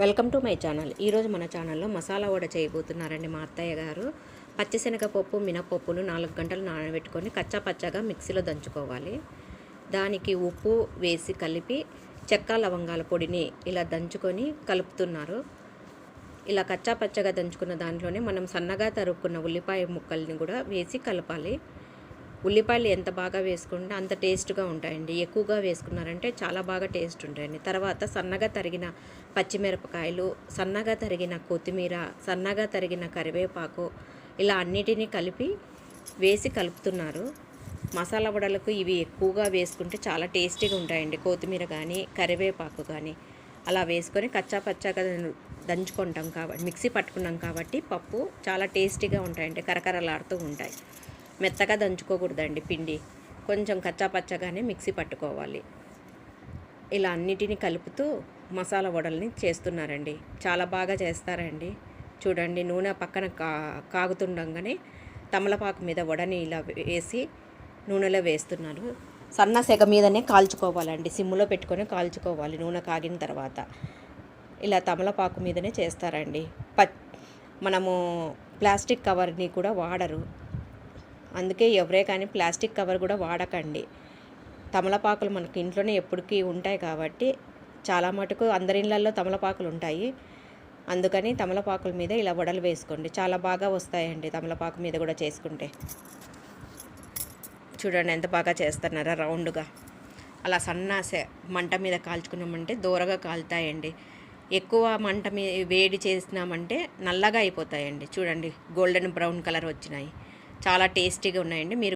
Welcome to my channel. ఈరోజు మన ఛానల్లో మసాలా వడ చేయబోతున్నారండి మా అత్తయ్య గారు. పచ్చిశనగపప్పు మినపప్పును నాలుగు గంటలు నానబెట్టుకొని కచ్చా పచ్చగా మిక్సీలో దంచుకోవాలి. దానికి ఉప్పు వేసి కలిపి చెక్క లవంగాల పొడిని ఇలా దంచుకొని కలుపుతున్నారు. ఇలా కచ్చా పచ్చగా దంచుకున్న దాంట్లోనే మనం సన్నగా తరుక్కున్న ఉల్లిపాయ ముక్కల్ని కూడా వేసి కలపాలి. ఉల్లిపాయలు ఎంత బాగా వేసుకుంటే అంత టేస్ట్గా ఉంటాయండి. ఎక్కువగా వేసుకున్నారంటే చాలా బాగా టేస్ట్ ఉంటాయండి. తర్వాత సన్నగా తరిగిన పచ్చిమిరపకాయలు సన్నగా తరిగిన కొత్తిమీర సన్నగా తరిగిన కరివేపాకు ఇలా అన్నిటినీ కలిపి వేసి కలుపుతున్నారు. మసాలా వడలకు ఇవి ఎక్కువగా వేసుకుంటే చాలా టేస్టీగా ఉంటాయండి. కొత్తిమీర కానీ కరివేపాకు కానీ అలా వేసుకొని కచ్చా పచ్చాగా దంచుకుంటాం కాబట్టి మిక్సీ పట్టుకున్నాం కాబట్టి పప్పు చాలా టేస్టీగా ఉంటాయండి. కరకరలాడుతూ ఉంటాయి. మెత్తగా దంచుకోకూడదండి పిండి. కొంచెం కచ్చా పచ్చగానే మిక్సీ పట్టుకోవాలి. ఇలా అన్నిటిని కలుపుతూ మసాలా వడల్ని చేస్తున్నారండి. చాలా బాగా చేస్తారండి. చూడండి నూనె పక్కన కా కాగుతుండగానే తమలపాకు మీద వడని ఇలా వేసి నూనెలో వేస్తున్నారు. సన్న సెగ మీదనే కాల్చుకోవాలండి. సిమ్ములో పెట్టుకొని కాల్చుకోవాలి నూనె కాగిన తర్వాత. ఇలా తమలపాకు మీదనే చేస్తారండి. ప మనము ప్లాస్టిక్ కవర్ని కూడా వాడరు. అందుకే ఎవరే కానీ ప్లాస్టిక్ కవర్ కూడా వాడకండి. తమలపాకులు మనకి ఇంట్లోనే ఎప్పటికీ ఉంటాయి కాబట్టి చాలా మటుకు అందరి ఇళ్ళల్లో తమలపాకులు ఉంటాయి. అందుకని తమలపాకుల మీద ఇలా వడలు వేసుకోండి. చాలా బాగా వస్తాయండి తమలపాకు మీద కూడా చేసుకుంటే. చూడండి ఎంత బాగా చేస్తున్నారా రౌండ్గా. అలా సన్న మంట మీద కాల్చుకున్నామంటే దూరగా కాలుతాయండి. ఎక్కువ మంట మీద వేడి చేసినామంటే నల్లగా అయిపోతాయండి. చూడండి గోల్డెన్ బ్రౌన్ కలర్ వచ్చినాయి. చాలా టేస్టీగా ఉన్నాయండి. మీరు